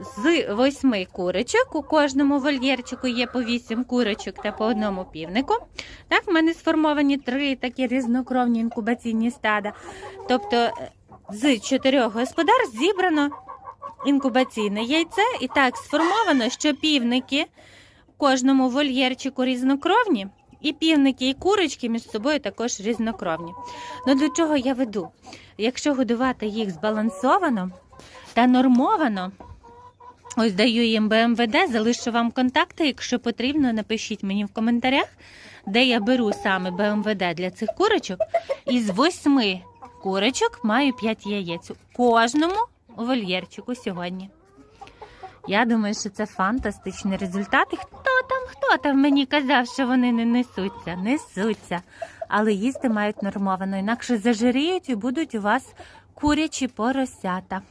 з восьми курочок. У кожному вольєрчику є по вісім курочок та по одному півнику. Так, в мене сформовані три такі різнокровні інкубаційні стада. Тобто е, з чотирьох господарств зібрано інкубаційне яйце, і так сформовано, що півники в кожному вольєрчику різнокровні, і півники, і курочки між собою також різнокровні. Ну до чого я веду? Якщо годувати їх збалансовано та нормовано, ось даю їм БМВД, залишу вам контакти. Якщо потрібно, напишіть мені в коментарях, де я беру саме БМВД для цих курочок. Із восьми курочок маю 5 яєць. У Кожному вольєрчику сьогодні. Я думаю, що це фантастичний результат. І хто там, хто там мені казав, що вони не несуться? Несуться. Але їсти мають нормовано, інакше зажиріють і будуть у вас курячі поросята.